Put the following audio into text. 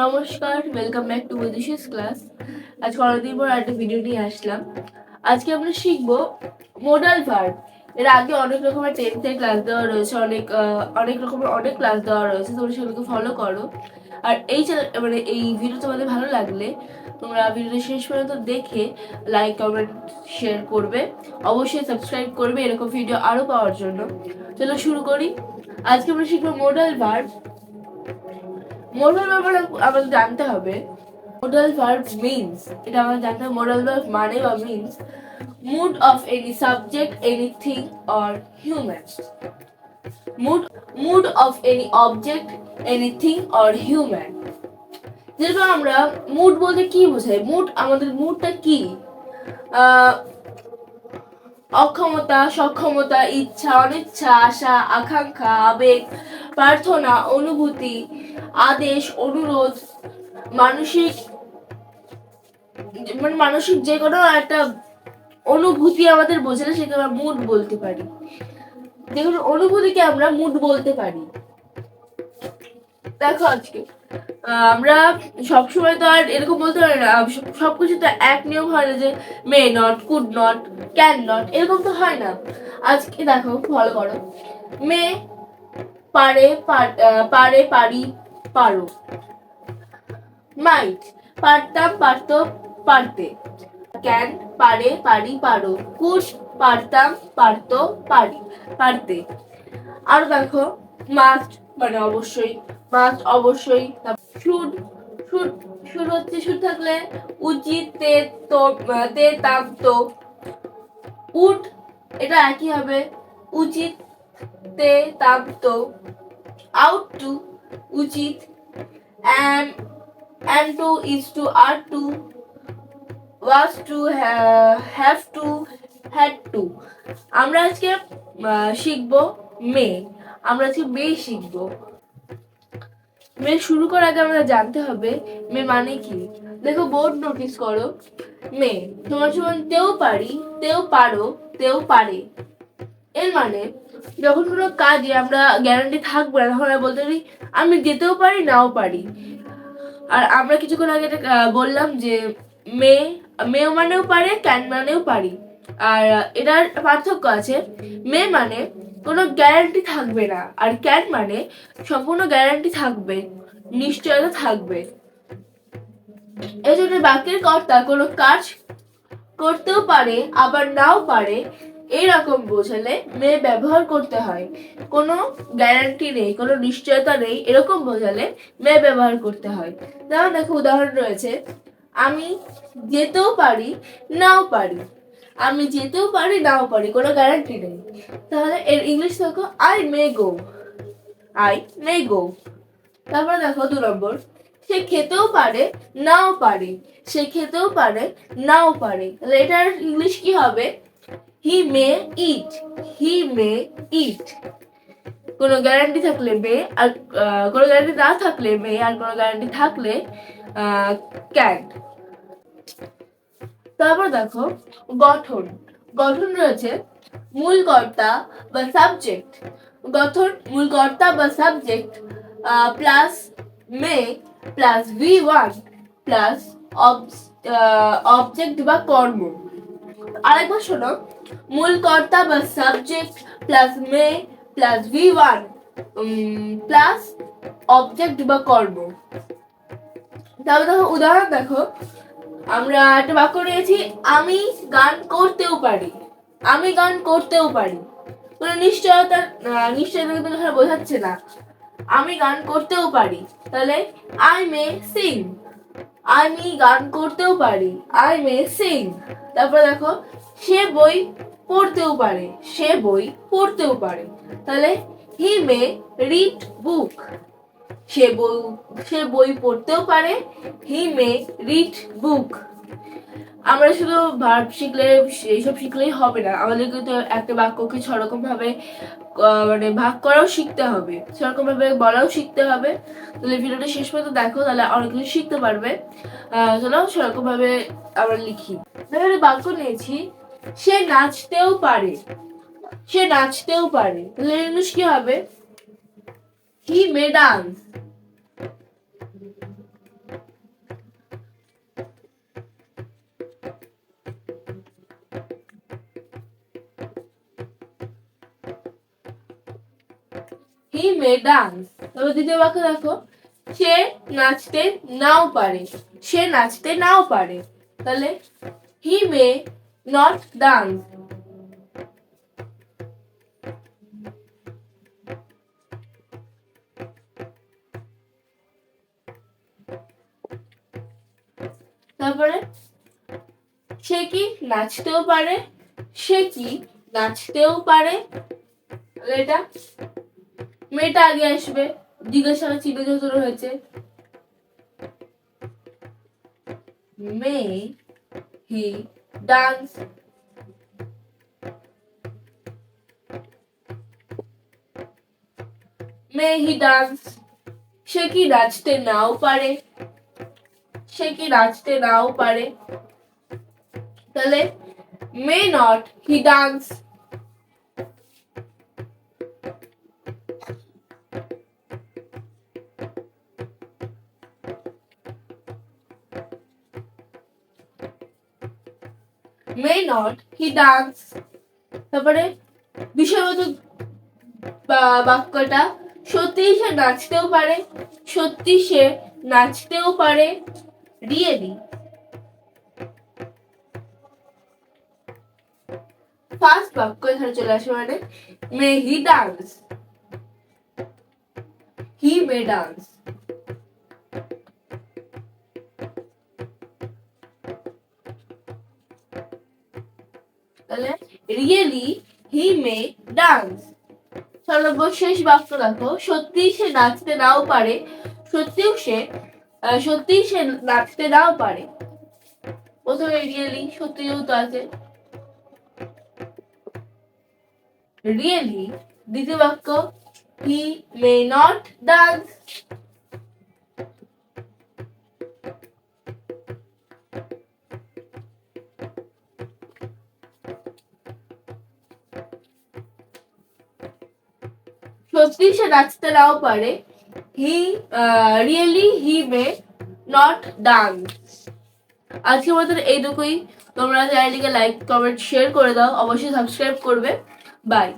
নমস্কার welcome back to বৈদেশিস class আজকে অনেকদিন পর একটা ভিডিও নিয়ে আসলাম। আজকে আমরা শিখব মোডাল ভার্ব এর আগে অনেক রকমের টেন্থের ক্লাস দেওয়া রয়েছে, অনেক অনেক রকমের, অনেক ক্লাস দেওয়া রয়েছে, তোমরা সেগুলোকে ফলো করো। আর এই চ্যানেল মানে এই ভিডিও তোমাদের ভালো লাগলে, তোমরা ভিডিওটা শেষ পর্যন্ত দেখে লাইক কমেন্ট শেয়ার করবে। অবশ্যই সাবস্ক্রাইব করবে, এরকম ভিডিও আরও পাওয়ার জন্য। চলো শুরু করি। আজকে আমরা শিখব মোডাল ভার্ব মোডাল ভার্ব আমাদের জানতে হবে মোডাল ভার্ব মিনস এটা আমাদের জানতে হবে মোডাল ভার্ব মানে বা means mood of any subject anything or human mood mood of any object anything or human যেরকম আমরা মুড বলতে কি বোঝাই মুড আমাদের মুডটা কি? অক্ষমতা, সক্ষমতা, ইচ্ছা, অনিচ্ছা, আশা, আকাঙ্ক্ষা, আবেগ প্রার্থনা, অনুভূতি, আদেশ, অনুরোধ, মানসিক মানে মানসিক যে কোনো একটা অনুভূতি আমাদের বোঝালে সেকে আমরা মুড বলতে পারি। কোনো অনুভূতিকে আমরা মুড বলতে পারি। দেখো আজকে আমরা সবসময় তো আর এরকম বলতে পারি না সবকিছু তো এক নিয়ম হয় না যে may not, could not, can not, এরকম তো হয় না। আজকে দেখো, ফলো করো। মে পারে পারে পারি পারো মাইট পারতাম পারতো পারতে। ক্যান, পারে পারি পারো। কুশ, পারতাম পারতো পারি পারতে। আর দেখো মাস্ট মানে অবশ্যই মাস্ট অবশ্যই শুড শুড শুড হচ্ছে শুড থাকলে উচিত, তে, তো তে, তাম, তো। উড এটা একই হবে। উচিত তে তো আউট টু উচিত am am to is to are was to, ha- have to, had to. আমরা আজকে শিখব মে। আমরা আজকে মে শিখব। মে শুরু করার আগে আমাদের জানতে হবে, মে মানে কি? দেখো বোর্ড নোটিস করো। মে, তোমার সমান তেও পারি, তেও পারো, তেও পারে। এর মানে যখন কোনো কাজে আমরা গ্যারান্টি থাকবে না, তখন আমরা বলতে পারি, আমি যেতেও পারি, নাও পারি। আর আমরা কিছুক্ষণ আগে বললাম যে, মেয়ে মেয়ে মানেও পারে ক্যান মানেও পারি। আর এটার পার্থক্য আছে, মেয়ে মানে কোনো গ্যারান্টি থাকবে না, আর ক্যান মানে সম্পূর্ণ গ্যারান্টি থাকবে, নিশ্চয়তা থাকবে। এই জন্য বাক্যের কর্তা কোনো কাজ করতেও পারে, আবার নাও পারে এইরকম বোঝালে মে ব্যবহার করতে হয়। কোনো গ্যারান্টি নেই, কোনো নিশ্চয়তা নেই, এরকম বোঝালে মে ব্যবহার করতে হয়। যেমন দেখো উদাহরণ রয়েছে, আমি যেতেও পারি, নাও পারি। আমি যেতেও পারি, নাও পারি, কোনো গ্যারান্টি নেই। তাহলে এর ইংলিশ দেখো I may go I may গো তারপরে দেখো দু নম্বর, সে খেতেও পারে, নাও পারে। সে খেতেও পারে, নাও পারে। তাহলে এটার ইংলিশ কি হবে? হি মে ইট হি মে ইট কোনো গ্যারান্টি থাকলে মে আর কোনো গ্যারান্টি না থাকলে মে আর কোনো গ্যারান্টি থাকলে ক্যান তারপর দেখো, গঠন। গঠন রয়েছে মূল কর্তা বা সাবজেক্ট গঠন মূল কর্তা বা subject plus may plus V one plus object বা কর্ম। আরেকবার শোনো। মূল কর্তা বা subject plus may plus V one plus object বা কর্ম। তাহলে দেখো, উদাহরণ দেখো। আমরা একটা বাক্য নিয়েছি আমি গান করতেও পারি। আমি গান করতেও পারি। কোনো নিশ্চয়তা নিশ্চয়তা কিন্তু বোঝাচ্ছে না। আমি গান করতেও পারি। তাহলে আই মে সিং আমি গান করতেও পারি আই মে সিং তারপর দেখো, সে বই পড়তেও পারে, সে বই পড়তেও পারে। তাহলে হি মে রিড বুক সে বই সে বই পড়তেও পারে হি মে রিড বুক আমরা শুধু ভার্ব শিখলে, এইসব শিখলেই হবে না। আমাদেরকে তো একটা বাক্যকে ছরকম ভাবে মানে ভাগ করাও শিখতে হবে। সেরকম ভাবে বলাও শিখতে হবে। তাহলে ভিডিওটা শেষ পর্যন্ত দেখো, তাহলে অনেক কিছু শিখতে পারবে। চলো সেরকম ভাবে আমরা লিখি। তাহলে বাক্য নিয়েছি, সে নাচতেও পারে। সে নাচতেও পারে। তাহলে ইংলিশ কি হবে? He may dance may dance. তবে দ্বিতীয় বাক্য দেখো, সে নাচতে নাও পারে। সে নাচতে নাও পারে। তাহলে হি মে নট ডান্স। তারপরে, সে কি নাচতেও পারে? সে কি নাচতেও পারে? এটা মেয়েটা আগে আসবে জিজ্ঞাসা চিহ্ন যত হয়েছে। মে he dance May he dance সে কি নাচতে নাও পারে? সে কি নাচতে নাও পারে? তাহলে may not he dance may not he dance তারপরে বিষয়গত বা- বাক্যটা সত্যি সে নাচতেও পারে সত্যি সে নাচতেও পারে রিয়েলি ফার্স্ট বাক্য এখানে চলে আসে মানে may he dance he may dance really he may dance সর্বশেষ বাক্য দেখো সত্যি সে নাচতে নাও পারে, সত্যিও সে সত্যি সে নাচতে নাও পারে। প্রথমে রিয়েলি সত্যিও তো আছে। রিয়েলি দ্বিতীয় বাক্য হি মে নট ডান্স সত্যি সে নাচতে নাও পারে। He really he may not dance আজকে মতন এইটুকুই। তোমরা চ্যানেলটিকে লাইক কমেন্ট শেয়ার করে দাও। অবশ্যই সাবস্ক্রাইব করবে। বাই